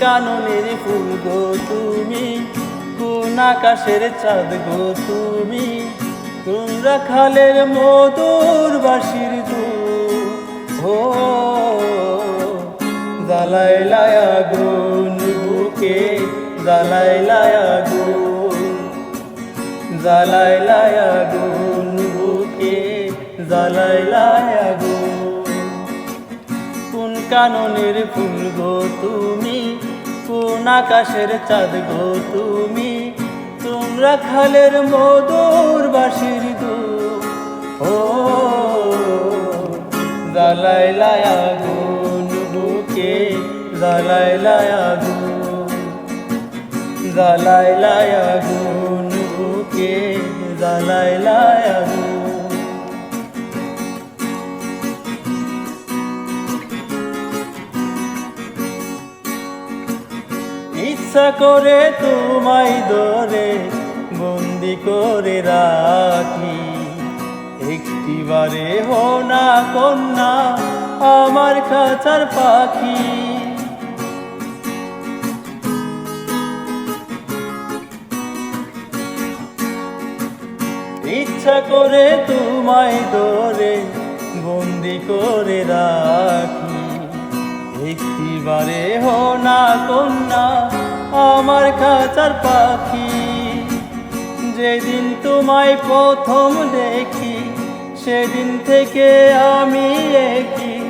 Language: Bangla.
কাননের ফুল গো তুমি, কোন আকাশের চাঁদ গো তুমি কোন রাখালের মধুর বাসির দু হো জ্বালাই লায়া গুন বুকে জ্বালাই লায়া গুন জ্বালাই লায়া গুন বুকে জ্বালাই লায়া গুন কোন কাননের ফুল গো তুমি আকাশের চাঁদ গো তুমি। তোমরা খালের মধুর বাসির দু ও জ্বালাই লায়া গুন বুকে জ্বালাই লায়া গুন জ্বালাই লায়া গুন বুকে জ্বালাই লায়া ইচ্ছা করে তোমায় ধরে, বন্দি করে রাখি। একটিবারে হো না কন্যা, আমার খাঁচার পাখি। ইচ্ছা করে তোমায় ধরে, বন্দি করে রাখি। একটিবারে হো না কন্যা, আমার কাচার পাখি। যেদিন তোমায় প্রথম দেখি, সেদিন থেকে আমি একই।